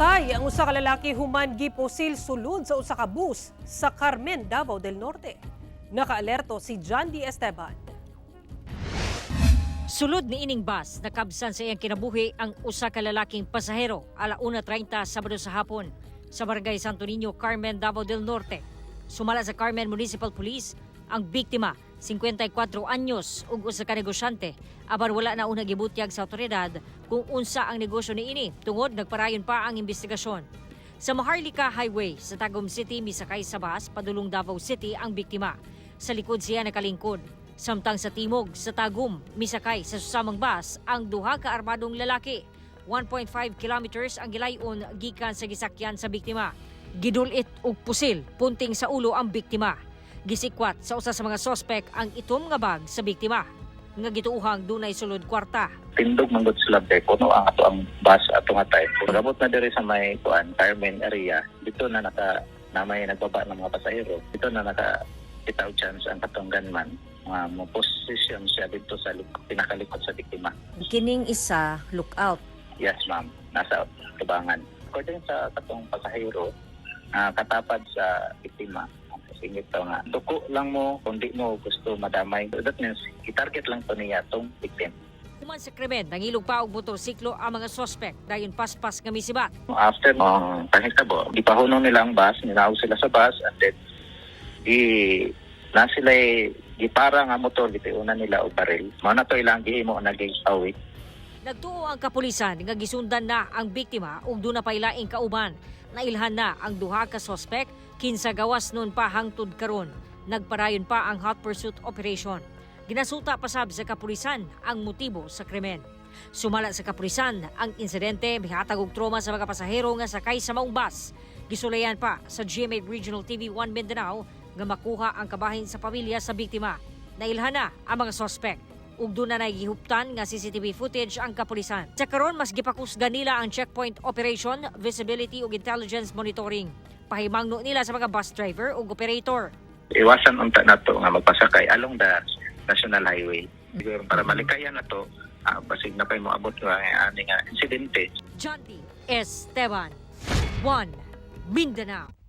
Patay ang usa ka lalaki human giposil sulod sa usa ka bus sa Carmen, Davao del Norte. Nakaalerto si John D. Esteban. Sulod ni ining bus, nakabsan sa iyang kinabuhi ang usa ka lalaking pasahero ala 1.30 Sabado sa hapon sa Barangay Santo Niño, Carmen, Davao del Norte. Sumala sa Carmen Municipal Police ang biktima, 54 anyos ug usa ka negosyante. Aban wala na una gibutyag sa otoridad kung unsa ang negosyo ni ini tungod nagparayon pa ang investigasyon. Sa Maharlika Highway sa Tagum City misakay sa bus padulong Davao City ang biktima. Sa likod siya nakalingkod. Samtang sa timog sa Tagum misakay sa susamang bus ang duha ka armadong lalaki. 1.5 kilometers ang gilayon gikan sa gisakyan sa biktima. Gidulit og pusil punting sa ulo ang biktima. Gisikwat sa usa sa mga sospek ang itom nga bag sa biktima nga gituuhang dunay sulod kwarta. tindog manggod sila kay puno ang ato ang bus ato nga time. Pagabot na diri sa may kuan Carmen area, dito na naka na may nagbaba ng mga pasahero. Dito na naka kita og chance ang katong gunman nga mo position siya dito sa lik- pinakalikod sa biktima. Kining isa lookout Yes, ma'am. Nasa tubangan. According sa katong pasahero, ah, katapad sa biktima, ang singit to nga, duko lang mo kung di mo gusto madamay. That means, i-target lang to niya tong victim. Human sa krimen, nangilog pa og motorsiklo ang mga sospek dayon paspas nga misibat. After ang pahitabo, gipahunong nila ang bus, ninaw sila sa bus, and then i na sila gipara nga motor, gitiunan nila o baril. Mao na to ilang gihimo naging awit. Nagtuo ang kapulisan nga gisundan na ang biktima ug doon na pay laing kauban. Nailhan na ang duha ka sospek kinsa gawas nun pa hangtod karon. Nagparayon pa ang hot pursuit operation. Ginasuta pa sab sa kapulisan ang motibo sa krimen. Sumala sa kapulisan ang insidente mihatag og trauma sa mga pasahero nga sakay sa maong bus. Gisulayan pa sa GMA Regional TV 1 Mindanao nga makuha ang kabahin sa pamilya sa biktima. Nailhan na ang mga sospek ug doon na nagihuptan nga CCTV footage ang kapulisan. Sa karon mas gipakusgan nila ang checkpoint operation, visibility ug intelligence monitoring. Pahimangno nila sa mga bus driver ug operator. Iwasan unta na to nga magpasakay along the national highway. Siguro para malikayan na to, ah, basig na pa mo abot nga ani nga insidente. John D. Esteban. 1. Mindanao.